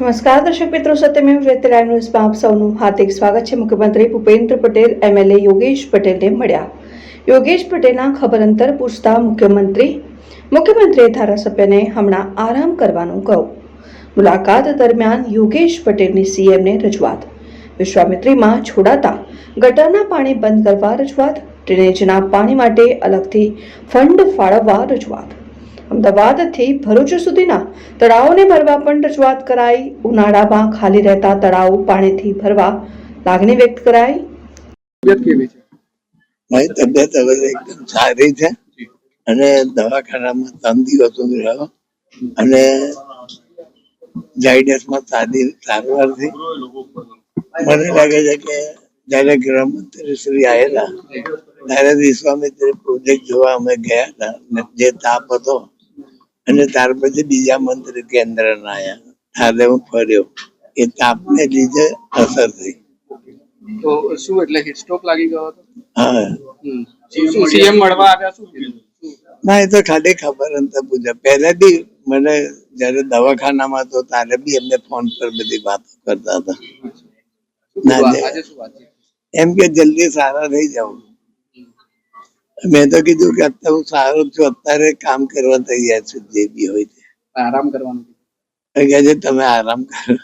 નમસ્કાર, દર્શક મિત્રો, સત્યમેવ જયતે લાઈવ આપ સૌનું હાર્દિક સ્વાગત છે. મુખ્યમંત્રી ભૂપેન્દ્ર પટેલ એમએલએ યોગેશ પટેલને મળ્યા. યોગેશ પટેલના ખબર અંતર પૂછતા મુખ્યમંત્રી, મુખ્યમંત્રીએ ધારાસભ્યને હમણાં આરામ કરવાનું કહ્યું. મુલાકાત દરમિયાન યોગેશ પટેલની સીએમને રજૂઆત. વિશ્વામિત્રીમાં છોડાતા ગટરના પાણી બંધ કરવા રજૂઆત. ડ્રેનેજના પાણી માટે અલગથી ફંડ ફાળવવા રજૂઆત. અમદાવાદથી ભરૂચ સુધીના તળાવોને ભરવા પણ રજૂઆત કરાઈ. ઉનાળામાં ખાલી રહેતા તળાવ પાણીથી ભરવા લાગણી વ્યક્ત કરાઈ. તબિયત મારી તબિયત હવે એકદમ સારી છે. અને દવાખાનામાં ત્રણ દિવસ સુધી રહ્યો અને જાઇડસમાં સાદી સારવાર થઈ મને લાગે છે કે જયારે ગૃહમંત્રી શ્રી આવેલા ત્યારે વિશ્વામિત્ર પ્રોજેક્ટ જોવા અમે ગયા હતા. જે તાપ હતો અને ત્યાર પછી બીજા મંત્રી કેન્દ્રના આવ્યા ત્યારે હું ફર્યો. એ તાપને લીધે અસર થઈ. તો શું એટલે હિટ સ્ટ્રોક લાગી ગયો હતો? હા. હમ. શું સીએમ મળવા આવ્યા શું કીધું? શું? ના એ તો ખાલી ખબર અંતર પૂછે પહેલે બી મને જયારે દવાખાનામાં હતો ત્યારે બી એમને ફોન પર બધી વાતો કરતા હતા. શું ના, કીધું? ના. આજે શું વાત છે? એમ કે જલ્દી સારા થઈ જાઉં મેં તો કીધું કે અત્યારે હું સારો છું અત્યારે કામ કરવા તૈયાર છું જે બી હોય તે. આરામ કરવાનું. કે તમે આરામ કરો.